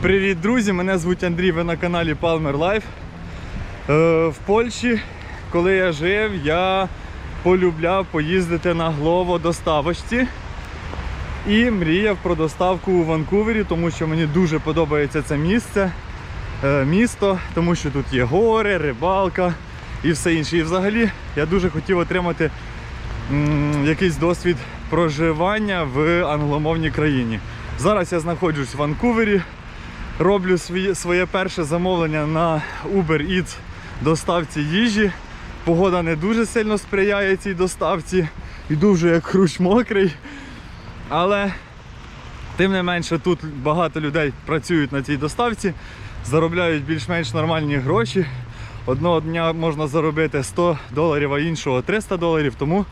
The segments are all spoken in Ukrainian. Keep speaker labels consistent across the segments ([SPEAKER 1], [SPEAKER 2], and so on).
[SPEAKER 1] Привіт, друзі! Мене звуть Андрій, ви на каналі Palmer Life. Е, в Польщі, коли я жив, я полюбляв поїздити на Глово доставочці і мріяв про доставку у Ванкувері, тому що мені дуже подобається це місце, е, місто, тому що тут є гори, рибалка і все інше. І взагалі я дуже хотів отримати якийсь досвід проживання в англомовній країні. Зараз я знаходжусь в Ванкувері, роблю своє, своє перше замовлення на Uber Eats доставці їжі. Погода не дуже сильно сприяє цій доставці. Іду вже як хрущ мокрий. Але тим не менше тут багато людей працюють на цій доставці, заробляють більш-менш нормальні гроші. Одного дня можна заробити 100 доларів, а іншого 300 доларів. Тому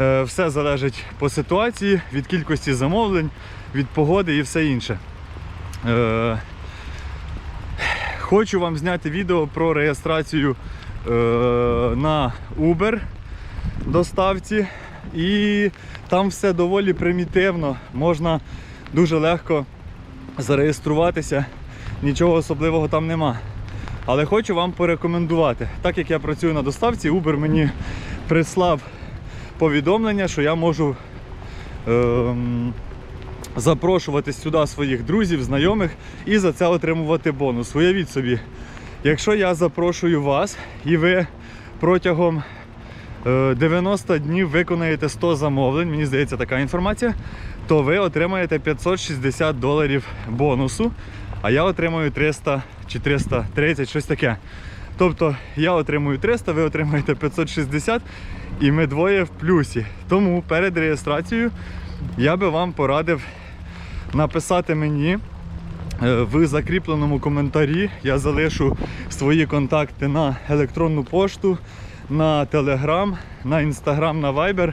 [SPEAKER 1] е, все залежить по ситуації, від кількості замовлень, від погоди і все інше. Е, хочу вам зняти відео про реєстрацію е, на Uber доставці. І там все доволі примітивно. Можна дуже легко зареєструватися, нічого особливого там нема. Але хочу вам порекомендувати, так як я працюю на доставці, Uber мені прислав повідомлення, що я можу ем, запрошувати сюди своїх друзів, знайомих і за це отримувати бонус. Уявіть собі, якщо я запрошую вас і ви протягом е, 90 днів виконаєте 100 замовлень, мені здається така інформація, то ви отримаєте 560 доларів бонусу, а я отримую 300 чи 330, щось таке. Тобто я отримую 300, ви отримаєте 560 і ми двоє в плюсі. Тому перед реєстрацією я би вам порадив написати мені е, в закріпленому коментарі. Я залишу свої контакти на електронну пошту, на Telegram, на Instagram, на Viber.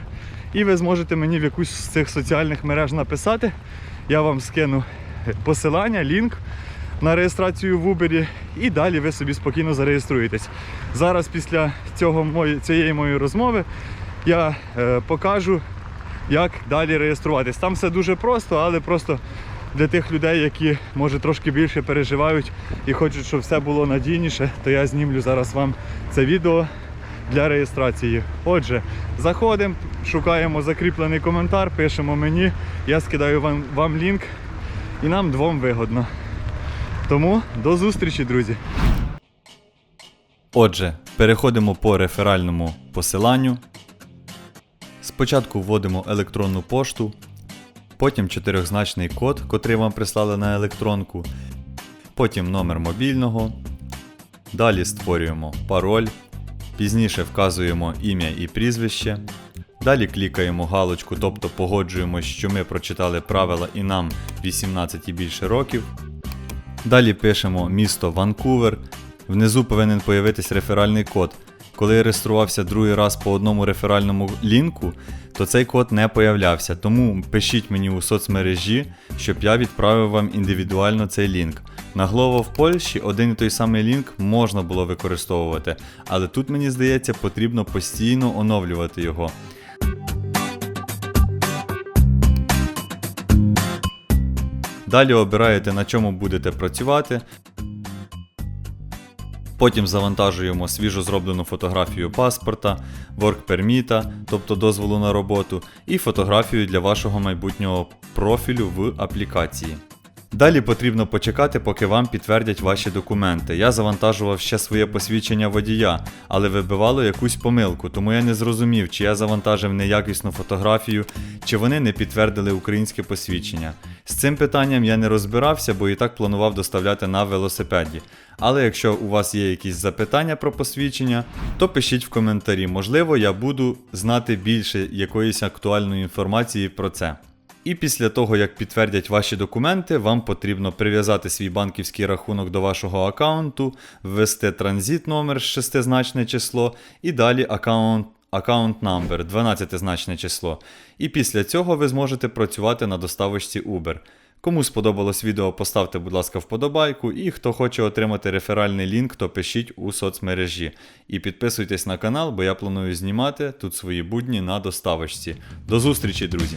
[SPEAKER 1] І ви зможете мені в якусь з цих соціальних мереж написати. Я вам скину посилання, лінк на реєстрацію в Uber і далі ви собі спокійно зареєструєтесь. Зараз після цього цієї моєї розмови я е, покажу, як далі реєструватись. Там все дуже просто, але просто для тих людей, які може трошки більше переживають і хочуть, щоб все було надійніше, то я знімлю зараз вам це відео для реєстрації. Отже, заходимо, шукаємо закріплений коментар, пишемо мені, я скидаю вам, вам лінк і нам двом вигодно. Тому до зустрічі, друзі!
[SPEAKER 2] Отже, переходимо по реферальному посиланню. Спочатку вводимо електронну пошту, потім чотирьохзначний код, котрий вам прислали на електронку, потім номер мобільного. Далі створюємо пароль, пізніше вказуємо ім'я і прізвище. Далі клікаємо галочку, тобто погоджуємось, що ми прочитали правила і нам 18 і більше років. Далі пишемо місто Ванкувер. Внизу повинен появитись реферальний код. Коли я реєструвався другий раз по одному реферальному лінку, то цей код не появлявся. Тому пишіть мені у соцмережі, щоб я відправив вам індивідуально цей лінк. На Glovo в Польщі один і той самий лінк можна було використовувати, але тут мені здається потрібно постійно оновлювати його. Далі обираєте на чому будете працювати. Потім завантажуємо свіжо зроблену фотографію паспорта, воркперміта, тобто дозволу на роботу, і фотографію для вашого майбутнього профілю в аплікації. Далі потрібно почекати, поки вам підтвердять ваші документи. Я завантажував ще своє посвідчення водія, але вибивало якусь помилку, тому я не зрозумів, чи я завантажив неякісну фотографію, чи вони не підтвердили українське посвідчення. З цим питанням я не розбирався, бо і так планував доставляти на велосипеді. Але якщо у вас є якісь запитання про посвідчення, то пишіть в коментарі. Можливо, я буду знати більше якоїсь актуальної інформації про це. І після того, як підтвердять ваші документи, вам потрібно прив'язати свій банківський рахунок до вашого аккаунту, ввести транзит номер шестизначне число і далі аккаунт. Аккаунт number 12-значне число. І після цього ви зможете працювати на доставочці Uber. Кому сподобалось відео, поставте, будь ласка, вподобайку. І хто хоче отримати реферальний лінк, то пишіть у соцмережі. І підписуйтесь на канал, бо я планую знімати тут свої будні на доставочці. До зустрічі, друзі!